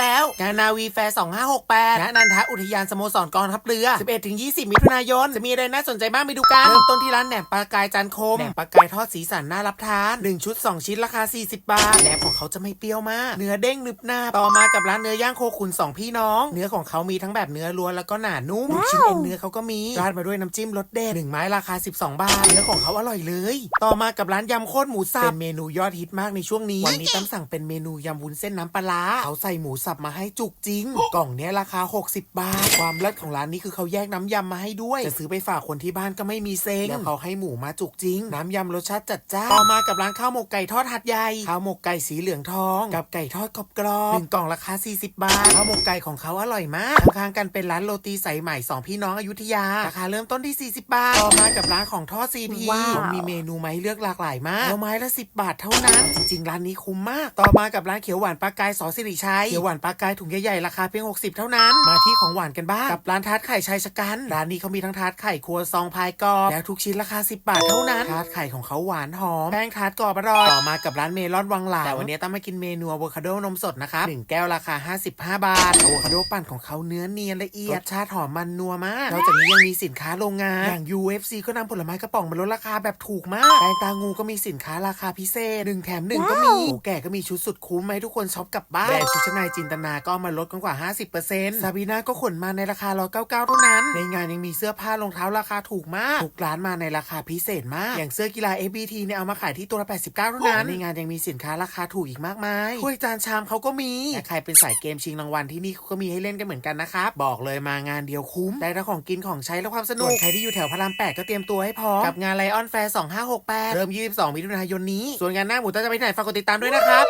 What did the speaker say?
แล้ว งานนาวีแฟร์ 2568ณนันทอุทยานสโมสรกองทัพเรือ 11-20 มิถุนายน จะมีอะไรน่าสนใจบ้างไปดูกัน เริ่มต้นที่ร้านแหนมปลากายจานคม แหนมปลากายทอดสีสันน่ารับทาน 1 ชุด 2 ชิ้นราคา 40 บาท แหนมของเขาจะไม่เปรี้ยวมาก เนื้อเด้งนึบหน้าบต่อมากับร้านเนื้อย่างโคขุน 2 พี่น้อง เนื้อของเขามีทั้งแบบเนื้อล้วนแล้วก็หนานุ่มลูกชิ้นเอ็นเนื้อเขาก็มี ราดมาด้วยน้ำจิ้มรสเด็ดหนึ่งไม้ราคา 12 บาท เนื้อของเขาอร่อยเลย ต่อมากับร้านยำโคตรหมูสับ เป็นเมนูยอดฮิตมากในช่วงนี้ วันนี้ตั้มสั่งเป็นเมนูยำวุ้นเส้นน้ำปลาร้าเขาใส่หมูสับมาให้จุกจริง กล่องเนี้ยราคา 60 บาท ความเลิศของร้านนี้คือเขาแยกน้ำยำมาให้ด้วย จะซื้อไปฝากคนที่บ้านก็ไม่มีเซ็งแล้วเขาให้หมูมาจุกจริง น้ำยำรสชาติจัดจ้านต่อมากับร้านข้าวหมกไก่ทอดหัดใหญ่ ข้าวหมกไก่สีเหลืองทอง กับไก่ทอดกรอบกรอบๆหนึ่งกล่องราคา 40 บาท ข้าวหมกไก่ของเขาอร่อยมาก ข้างๆกันเป็นร้านโรตีสายใหม่สองพี่น้องอยุธยา ราคาเริ่มต้นที่ 40 บาท ต่อมากับร้านของทอดซีพีว้าวมีเมนูมาให้เลือกหลากหลายมากแล้วไม้ละ 10 บาทเท่านั้น จริงๆร้านนี้คุ้มมาก ต่อมากับร้านเขียวหวานปลากายสอสิริชัย เขียวหวานปลากายถุงใหญ่ๆราคาเพียง 60 เท่านั้น มาที่ของหวานกันบ้างกับร้านทาร์ตไข่ชายชะกันร้านนี้เขามีทั้งทาร์ตไข่ครัวซองพายกรอบแล้วทุกชิ้นราคา 10 บาทเท่านั้นทาร์ตไข่ของเขาหวานหอมแป้งทาร์ตกรอบอร่อยต่อมากับร้านเมลอนวังหลางแต่วันนี้ต้องมากินเมนูอะโวคาโดนมสดนะครับหนึ่งแก้วราคา 55 บาทอะโวคาโดปั่นของเขาเนื้อเนียนละเอียดรสชาติหอมมันนัวมากนอกจากนี้ยังมีสินค้าโรงงานอย่าง UFC ก็นำผลไม้กระป๋องมาลดราคาแบบถูกมากแตงตางูก็มีสินค้าราคาพิเศษหนึ่งแถมหนึ่งก็มีโอ้แก่ก็มีชุดสุดคุ้มไหมาให้ทุกคนช็อปกลับบ้านแบรนด์ชุดชั้นในจินตนาก็เอามาลดกันกว่า 50%ซาบีนาก็ขนมาในราคา 199เท่านั้น ในงานยังมีเสื้อผ้ารองเท้าราคาถูกมาก ทุกร้านมาในราคาพิเศษมาก อย่างเสื้อกีฬา FBT เนี่ยเอามาขายที่ตัวละ 89เท่านั้น ในงานยังมีสินค้าราคาถูกอีกมากมายถ้วยจานชามเขาก็มีและใครเป็นสายเกมชิงรางวัลที่นี่เขาก็มีให้เล่นกันเหมือนกันนะครับบอกเลยมางานเดียวคุ้มได้ทั้งของกินของใช้และความสนุกใครที่อยู่แถวพระราม8ก็เตรียมตัวให้พร้อมกับงานไลออนแฟร์2568 เริ่ม 22 มิถุนายนนี้ ส่วนงานหน้าหมูต้าจะไปที่ไหนฝากกดติดตามด้วยนะครับ